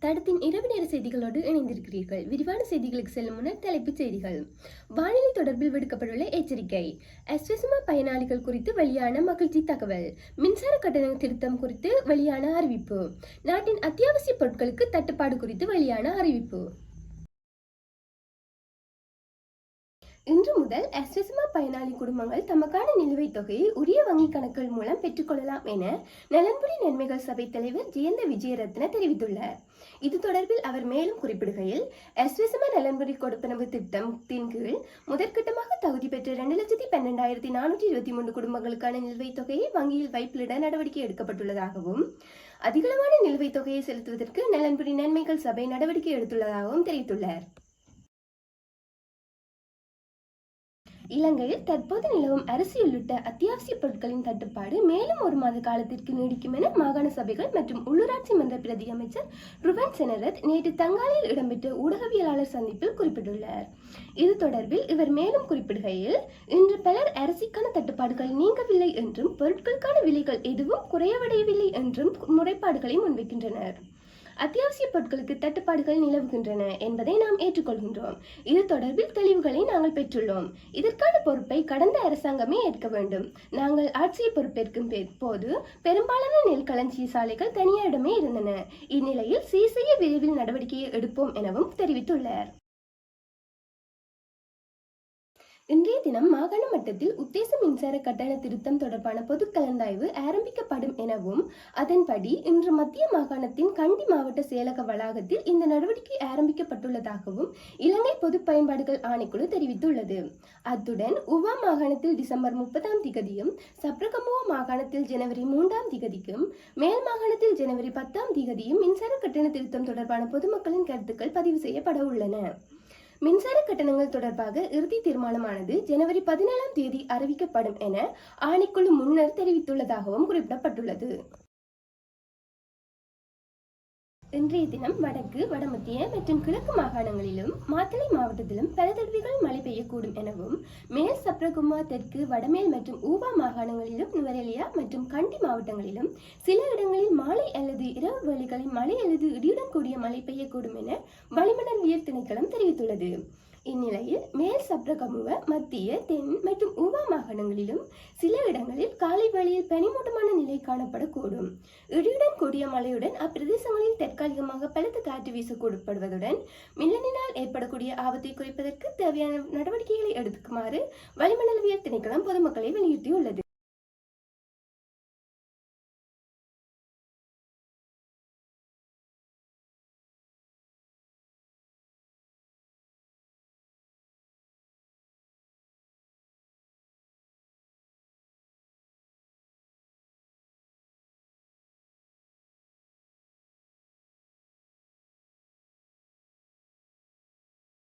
தடத்தின் இரவு நேர செய்திகளோடு இணைந்திருக்கிறீர்கள். விரிவான செய்திகளுக்கு செல்லும் முன்னர் தலைப்புச் செய்திகள். வானிலை தொடர்பில் விடுக்கப்பட்டுள்ள எச்சரிக்கை. எஸ்வெசுமா பயனாளிகள் குறித்து வெளியான மகிழ்ச்சி தகவல். மின்சார கட்டண திருத்தம் குறித்து வெளியான அறிவிப்பு. நாட்டின் அத்தியாவசிய பொருட்களுக்கு தட்டுப்பாடு குறித்து வெளியான அறிவிப்பு. இன்று முதல் எஸ்எஸ்மா பயனாளி குடும்பங்கள் தமக்கான நிலுவைத் தொகையை உரிய வங்கிக் கணக்குகள் மூலம் பெற்றுக்கொள்ளலாம் என நலன்புரி நன்மைகள் சபை தலைவர் ஜெயந்த விஜயரத்ன தெரிவித்துள்ளார். இது தொடர்பில் அவர் மேலும் குறிப்பிடுகையில் எஸ்எஸ்மா நலன்புரி கொடுப்பனவு திட்டத்தின் கீழ் முதற்கட்டமாக தகுதி பெற்ற இரண்டு லட்சத்தி பன்னெண்டாயிரத்தி நானூற்றி இருபத்தி மூன்று குடும்பங்களுக்கான நிலுவைத் தொகையை வங்கியில் வைப்பிலிட நடவடிக்கை எடுக்கப்பட்டுள்ளதாகவும் அதிகளவான நிலுவைத் தொகையை செலுத்துவதற்கு நலன்புரி நன்மைகள் சபை நடவடிக்கை எடுத்துள்ளதாகவும் தெரிவித்துள்ளார். இலங்கையில் தற்போது நிலவும் அரிசி உள்ளிட்ட அத்தியாவசிய பொருட்களின் தட்டுப்பாடு மேலும் ஒரு மாத காலத்திற்கு நீடிக்கும் என மாகாண சபைகள் மற்றும் உள்ளூராட்சி மன்ற பிரதி அமைச்சர் ருவன் செனரத் நேற்று தங்காலில் இடம்பெற்ற ஊடகவியலாளர் சந்திப்பில் குறிப்பிட்டுள்ளார். இது தொடர்பில் இவர் மேலும் குறிப்பிடுகையில் இன்று பலர் அரிசிக்கான தட்டுப்பாடுகள் நீங்கவில்லை என்றும் பொருட்களுக்கான விலைகள் எதுவும் குறையவடையவில்லை என்றும் முறைப்பாடுகளை முன்வைக்கின்றனர். அத்தியாவசிய பொருட்களுக்கு தட்டுப்பாடுகள் நிலவுகின்றன என்பதை நாம் ஏற்றுக்கொள்கின்றோம். இது தொடர்பில் தெளிவுகளை நாங்கள் பெற்றுள்ளோம். இதற்கான பொறுப்பை கடந்த அரசாங்கமே ஏற்க வேண்டும். நாங்கள் ஆட்சியை பொறுப்பேற்கும் போது பெரும்பாலான நெல்களஞ்சிய சாலைகள் தனியாரிடமே இருந்தன. இந்நிலையில் சீசைய விரைவில் நடவடிக்கையை எடுப்போம் எனவும் தெரிவித்துள்ளார். இன்றைய தினம் மாகாண மட்டத்தில் உத்தேச மின்சார கட்டண திருத்தம் தொடர்பான பொது கலந்தாய்வு ஆரம்பிக்கப்படும் எனவும் அதன்படி இன்று மத்திய மாகாணத்தின் கண்டி மாவட்ட செயலக வளாகத்தில் இந்த நடவடிக்கை ஆரம்பிக்கப்பட்டுள்ளதாகவும் இலங்கை பொது பயன்பாடுகள் ஆணைக்குழு தெரிவித்துள்ளது. அத்துடன் உவா மாகாணத்தில் டிசம்பர் முப்பதாம் திகதியும் சப்ரகமுவா மாகாணத்தில் ஜனவரி மூன்றாம் திகதிக்கும் மேல் மாகாணத்தில் ஜனவரி பத்தாம் திகதியும் மின்சார கட்டண திருத்தம் தொடர்பான பொதுமக்களின் கருத்துக்கள் பதிவு செய்யப்பட உள்ளன. மின்சார கட்டணங்கள் தொடர்பாக இறுதி தீர்மானமானது ஜனவரி பதினேழாம் தேதி அறிவிக்கப்படும் என ஆணைக்குழு முன்னர் தெரிவித்துள்ளதாகவும் குறிப்பிடப்பட்டுள்ளது. இன்றைய தினம் வடக்கு வடமத்திய மற்றும் கிழக்கு மாகாணங்களிலும் மாத்தளை மாவட்டத்திலும் பல தடவைகள் மழை பெய்யக்கூடும் எனவும் மேல் சப்ரகுமா தெற்கு வடமேல் மற்றும் ஊவா மாகாணங்களிலும் நுவரெலியா மற்றும் கண்டி மாவட்டங்களிலும் சில இடங்களில் மாலை அல்லது இரவு வேளைகளில் மழை அல்லது இடியுடன் கூடிய மழை பெய்யக்கூடும் என வளிமண்டலவியல் திணைக்களம் தெரிவித்துள்ளது. இந்நிலையில் மேல் சப்ரகமுவ மத்திய தென் மற்றும் ஊவா மாகாணங்களிலும் சில இடங்களில் காலை வழியில் பனிமூட்டமான நிலை காணப்படக்கூடும். இடியுடன் கூடிய மழையுடன் அப்பிரதேசங்களில் தற்காலிகமாக பலத்த காற்று வீசக்கூடப்படுவதுடன் மில்லனினால் ஏற்படக்கூடிய ஆபத்தை குறைப்பதற்கு தேவையான நடவடிக்கைகளை எடுக்குமாறு வளிமண்டலவியல் திணைக்களம் பொதுமக்களை வலியுறுத்தியுள்ளது.